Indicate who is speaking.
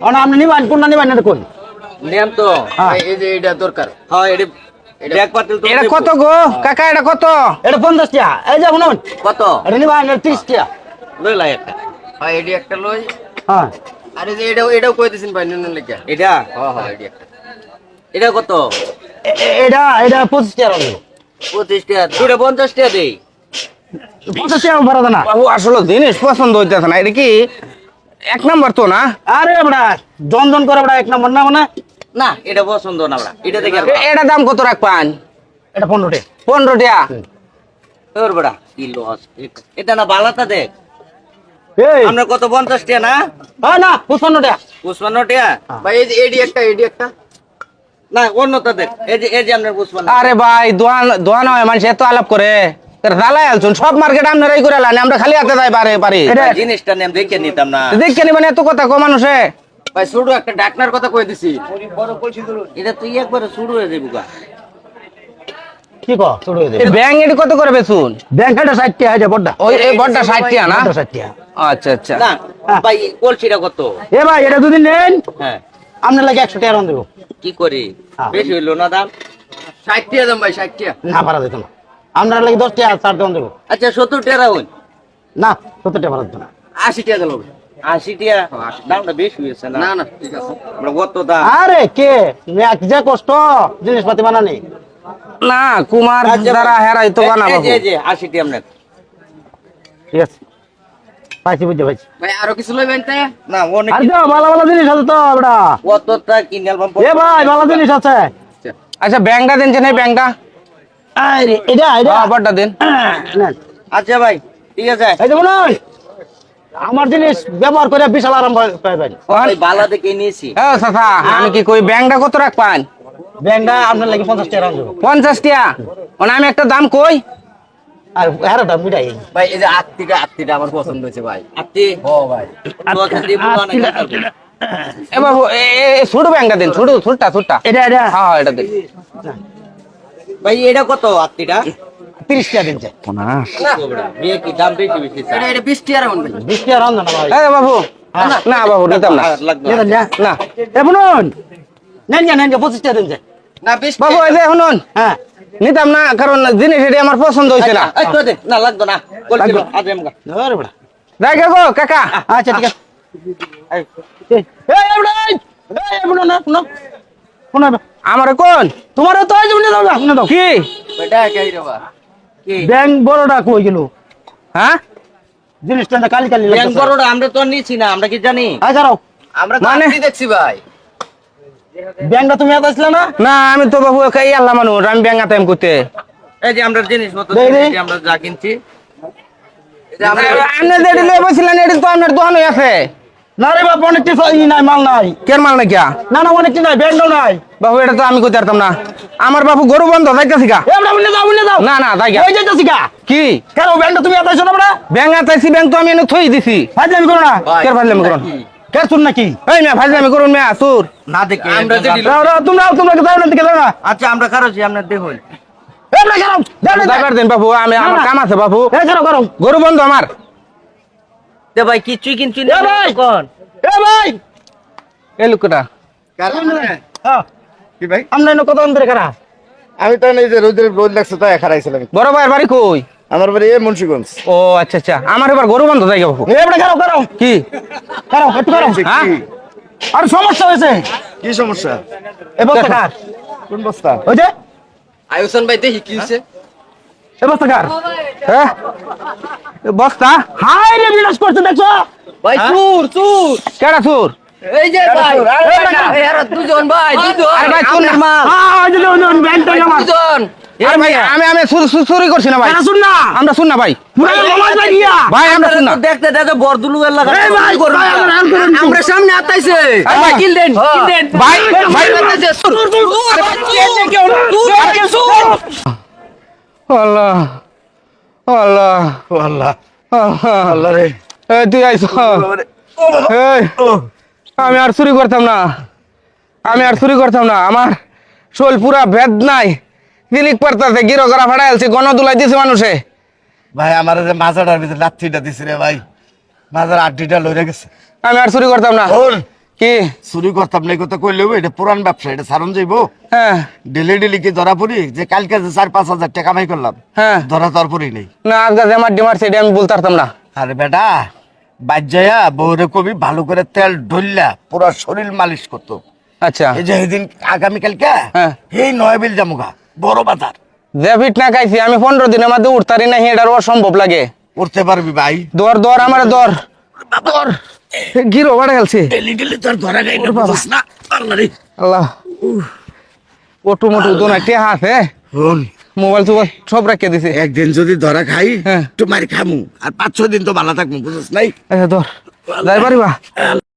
Speaker 1: কারণ আপনি নিবেন কোনটা নিবেন এটা কোন
Speaker 2: নেম তো।
Speaker 1: হ্যাঁ।
Speaker 3: এই যে এটা দরকার।
Speaker 2: হ্যাঁ এটি ব্যাগ পাতিল তো
Speaker 4: এটা কত গো? কাকা এটা কত?
Speaker 1: এটা পঞ্চাশ টাকা। এই যে শুনুন।
Speaker 2: কত?
Speaker 1: এটা নিবেন এটা ত্রিশ টাকা।
Speaker 2: লই লাই একটা।
Speaker 3: ভাই এডি একটা লই।
Speaker 1: হ্যাঁ।
Speaker 3: আর যে এটাও এটাও কই দিছেন ভাই নুন লেগে
Speaker 2: এটা?
Speaker 3: হ্যাঁ হ্যাঁ এডি একটা।
Speaker 2: এটা কত?
Speaker 1: এ- এ- এটা এটা পঁচিশ টাকা রাখব
Speaker 2: পঁচিশ টাকা। দুটা পঞ্চাশ টাকা দেই।
Speaker 1: পঞ্চাশ টাকা ভাড়া দেনা
Speaker 4: আসলে জিনিস পছন্দ হইতেছে না। এটা কি? এক নাম্বার তো না?
Speaker 1: আরে বড়া জন জন করে বড়া এক নম্বর না মানে?
Speaker 2: না এটা পছন্দ না আমরা এটা দেখে
Speaker 4: এটা দাম কত রাখবান?
Speaker 1: এটা পনেরো টাকা।
Speaker 4: পনেরো টাকা?
Speaker 2: তোর বড়া কি লস এটা না বালাটা দেখ। আমরা কত পঞ্চাশ টাকা না?
Speaker 1: হ্যাঁ না পঁচপান্ন টাকা।
Speaker 2: পুষ্পান্ন টাকা?
Speaker 3: ভাই এই যে এডি একটা এডি একটা।
Speaker 2: না অন্যটা দেখ। এই যে এই যে আপনার পুষ্পান্ন
Speaker 4: আরে ভাই দোয়ান দোয়ান হয় মানুষ এত আলাপ করে। জ্বালাই আলছুন সব মার্কেট আপনারাই করে আলান আমরা খালি হাতে যাই পারে পারি
Speaker 2: জিনিসটা নেম দেখে নিতাম না।
Speaker 4: দেখে নিবেন এত কথা কো মানুষে।
Speaker 3: ভাই ছোট একটা ডাকনার কথা কই দিছি।
Speaker 2: এটা তুই একবারে শুরু হয়ে যাব গা।
Speaker 1: কি কো শুরু হয়ে
Speaker 4: এই ব্যাং এটি কত করে বেচুন?
Speaker 1: ব্যাংক এটা ষাট টাকা এটা বড়টা।
Speaker 4: ওই এই বড়টা ষাট টাকা না?
Speaker 1: বড়টা ষাট টাকা
Speaker 4: আচ্ছা আচ্ছা।
Speaker 2: না ভাই কলসিটা কত?
Speaker 1: এ ভাই এটা যদি নেন।
Speaker 2: হ্যাঁ।
Speaker 1: আপনার লাগে একশো টাকা রান দেবো।
Speaker 2: কি করি?
Speaker 1: হ্যাঁ।
Speaker 2: বেশি হইল না দাম?
Speaker 3: 60 টাকা দাম ভাই 60 টাকা
Speaker 1: না ভাড়া দিত না। আপনার লাগে দশ টাকা দেওয়া দেবো।
Speaker 2: আচ্ছা সত্তর টাকা
Speaker 1: না সত্তর টাকা দিত না।
Speaker 3: 80 টাকা দিল
Speaker 2: আশি টাকা দামটা বেশি হয়েছে না?
Speaker 3: না না ঠিক আছে।
Speaker 2: আমরা কত দাম?
Speaker 1: আরে কে? এক যে কষ্ট জিনিসপাতি বানানি।
Speaker 4: না কুমার
Speaker 2: আচ্ছা,
Speaker 4: যারা হেরাই তো বানাবো।
Speaker 2: এই যে, এই যে আশি টাকা আপনার
Speaker 1: ঠিক আছে। পাইছি বুঝতে পাইছি।
Speaker 3: ভাই আরও কিছু লইবেন তাই
Speaker 2: না অনেক
Speaker 1: আরে দাও ভালো ভালো জিনিস আছে তো বেটা।
Speaker 2: কতটা কিনে অ্যালবাম
Speaker 1: এ ভাই ভালো জিনিস আছে।
Speaker 4: আচ্ছা ব্যাংকটা দিন যে নেই ব্যাংকটা?
Speaker 1: আরে এটা এটা।
Speaker 4: হ্যাঁ, বড়টা
Speaker 2: আচ্ছা ভাই ঠিক আছে।
Speaker 1: এই দেখুন ওই, আমার জিনিস ব্যবহার করে বিশাল আরাম
Speaker 2: বালা নিয়েছি।
Speaker 4: হ্যাঁ আমি কি কই ব্যাংকটা কত রাখবান
Speaker 1: ব্যাংকটা আপনার লাগে পঞ্চাশ টাকা রান
Speaker 4: পঞ্চাশ টাকা? মানে আমি একটা দাম কই?
Speaker 1: আর হ্যাঁ দাম মিটাই।
Speaker 3: ভাই এই যে আত্মিটা আত্মিটা আমার পছন্দ হয়েছে ভাই। ও ভাই।
Speaker 4: এ বাবু এ ছোট ব্যাংকটা দিন ছোট ছোটটা ছোটটা।
Speaker 1: এটা এটা।
Speaker 4: হ্যাঁ এটা দিন।
Speaker 2: ভাই এটা কত
Speaker 1: তিরিশ টাকা দিন চাই
Speaker 2: বিয়ে কি দাম বেশি বেশি
Speaker 3: এটা এটা 20 টাকা
Speaker 1: বিশ টাকা রান না
Speaker 4: বাবু না বাবু নিতাম না
Speaker 1: নেন যা নেন যা পঁচিশ টাকা দিন চাই
Speaker 3: না 20
Speaker 4: বাবু এই যে শুনুন
Speaker 1: হ্যাঁ
Speaker 4: নিতাম না কারণ জিনিস এটি আমার পছন্দ হয়েছে না
Speaker 2: তো না লাগতো না
Speaker 4: গো কাকা
Speaker 1: আচ্ছা ঠিক আছে এই এই এই এই
Speaker 4: আমার কোন
Speaker 1: তোমার তো এই জন্য দাও না শুনে দাও।
Speaker 4: কি?
Speaker 3: বেটা কে রে বা
Speaker 2: কি?
Speaker 1: ব্যাংক বড়টা কই গেল?
Speaker 4: হ্যাঁ?
Speaker 1: জিনিসটা কালি কালি
Speaker 2: ব্যাংক বড়টা আমরা তো নিছি না আমরা কি জানি?
Speaker 1: আচ্ছা রাও
Speaker 3: আমরা তো
Speaker 4: মানে?
Speaker 3: দেখছি ভাই।
Speaker 1: ব্যাংকটা তুমি এত আসলে না?
Speaker 4: না আমি তো বাবু এই আল্লাহ মানুষ আমি ব্যাংক আতাম করতে।
Speaker 2: এই যে আমরা
Speaker 1: দেই, দেই।
Speaker 2: আমরা যা কিনছি।
Speaker 4: আপনি যেটি লয়ে বসছিলেন এটি তো আপনার দোকান আছে।
Speaker 1: না রে বাপ অনেক কিছু নাই মাল নাই।
Speaker 4: কেন মাল নাকি
Speaker 1: না না অনেক কিছু নাই ব্যাংকও নাই।
Speaker 4: বাবু এটা তো আমি করতে পারতাম না। আমার বাবু গরু বন্ধ যাইতেছি গা। না না যাই গা।
Speaker 1: যাইতাছি কা
Speaker 4: কি?
Speaker 1: কেন ব্যাংকটা তুমি আসো না?
Speaker 4: ব্যাংক আতাইছি ব্যাংক তো আমি এনে থই দিছি।
Speaker 1: ফাজলামি করো না।
Speaker 4: কেন ফাজলামি করুন?
Speaker 1: কে? শুন নাকি?
Speaker 4: এই মিয়া ফাজলামি করুন মিয়া সুর
Speaker 2: না দেখে
Speaker 3: আমরা যেটি
Speaker 1: রাও রাও তোমরা তোমরা যাও না দিকে যাও না।
Speaker 2: আচ্ছা আমরা কারোছি দেখুন।
Speaker 1: কেন
Speaker 4: বাবু আমি আমার কাম আছে বাবু।
Speaker 1: এ করো করো।
Speaker 4: গরু বন্ধ আমার।
Speaker 2: দে ভাই কিছুই কিনছি
Speaker 1: এ
Speaker 2: কোন?
Speaker 1: এ ভাই!
Speaker 4: এই লোকটা।
Speaker 1: হ্যাঁ।
Speaker 3: কি ভাই?
Speaker 1: আমরা এনে কত অন্তরে করা
Speaker 3: আমি তো এই যে রোদের রোদ লাগছে তাই খারাইছিলাম
Speaker 4: বড় ভাইয়ের বাড়ি কই?
Speaker 3: আমার বাড়ি এই মুন্সিগঞ্জ।
Speaker 4: ও আচ্ছা আচ্ছা। আমার এবার গরু বন্ধ যাই বাবু।
Speaker 1: এবড়া করো করো
Speaker 4: কি?
Speaker 1: করো একটু করো
Speaker 4: হ্যাঁ?
Speaker 1: আর সমস্যা হয়েছে?
Speaker 3: কি সমস্যা?
Speaker 1: এ বস্তা কার?
Speaker 3: কোন বস্তা?
Speaker 1: ওই যে?
Speaker 3: আয়ুষন ভাই দেখি কি হইছে
Speaker 1: এ বস্তা কার?
Speaker 4: হ্যাঁ? বস্তা?
Speaker 1: হাই রে বিনাশ করছে দেখছ?
Speaker 3: ভাই চুর চুর।
Speaker 4: কেডা সুর
Speaker 3: এই যে ভাই দুজন ভাই দুজন।
Speaker 4: আরে ভাই চুর না।
Speaker 1: হ্যাঁ ওই যে ওই ব্যাংকটা আমার।
Speaker 3: দুজন।
Speaker 4: আরে ভাই আমি আমি চুরি চুরি করছি না ভাই।
Speaker 1: শুন না।
Speaker 4: আমরা শুন না ভাই। ভাই আমরা শুন না।
Speaker 2: দেখতে দেখতে বরদুলু লাগা।
Speaker 1: ভাই আমার
Speaker 3: সামনে আতাইছে।
Speaker 4: ভাই
Speaker 3: কিল দেন কিল দেন।
Speaker 4: ভাই ভাই আল্লাহ। আল্লাহ।
Speaker 1: আল্লাহ।
Speaker 4: আল্লাহ।
Speaker 1: আল্লাহ রে।
Speaker 4: তুই আইস। এই। আমি আর চুরি করতাম না। আমি আর চুরি করতাম না। আমার শোল পুরা ভেদ নাই। দিলিক পারতাছে গিরো করা ফাটাই আলছে গণ দুলাই দিছে মানুষে।
Speaker 1: ভাই আমার যে মাজাটার ভিতরে লাথিটা দিছে রে ভাই। মাজার আড্ডিটা লইরে গেছে।
Speaker 4: আমি আর চুরি করতাম না। কি?
Speaker 5: চুরি করতাম না কথা কইলেও এটা পুরান ব্যবসা এটা সারণ যাইবো।
Speaker 4: হ্যাঁ।
Speaker 5: ডেলি ডেলি কি ধরা পড়ি? যে কালকে যে চার পাঁচ হাজার টাকা কামাই করলাম
Speaker 4: হ্যাঁ।
Speaker 5: ধরা তো আর পড়ি নেই।
Speaker 4: না আজকে আমার ডিমার সেটা আমি বলতে পারতাম না।
Speaker 5: আরে বেটা বাজ্যায়া বউরে কবি ভালো করে তেল ঢললা পুরো শরীর মালিশ করতো।
Speaker 4: আচ্ছা।
Speaker 5: এই যে সেদিন আগামীকালকে
Speaker 4: হ্যাঁ।
Speaker 5: এই নয় বিল জামুগা বড় বাজার।
Speaker 4: যে না খাইছি আমি পনেরো দিনের মধ্যে উঠতারি না এটার অসম্ভব লাগে।
Speaker 5: উঠতে পারবি ভাই।
Speaker 4: দর দর আমার দর। দর। গিরো বাড়া গেলছে।
Speaker 5: ডেলি ডেলি তোর ধরা গাই না বুঝছ না? আল্লাহ। রে
Speaker 4: আল্লাহ ওটু মোটু দোনা হ্যাঁ।
Speaker 5: হন
Speaker 4: মোবাইল টোবাইল সব রাখিয়ে দিছে।
Speaker 5: একদিন যদি ধরা খাই
Speaker 4: হ্যাঁ।
Speaker 5: একটু মারি খামু। আর পাঁচ ছয় দিন তো ভালো থাকব বুঝছ নাই?
Speaker 4: আচ্ছা ধর। যাই পারিবা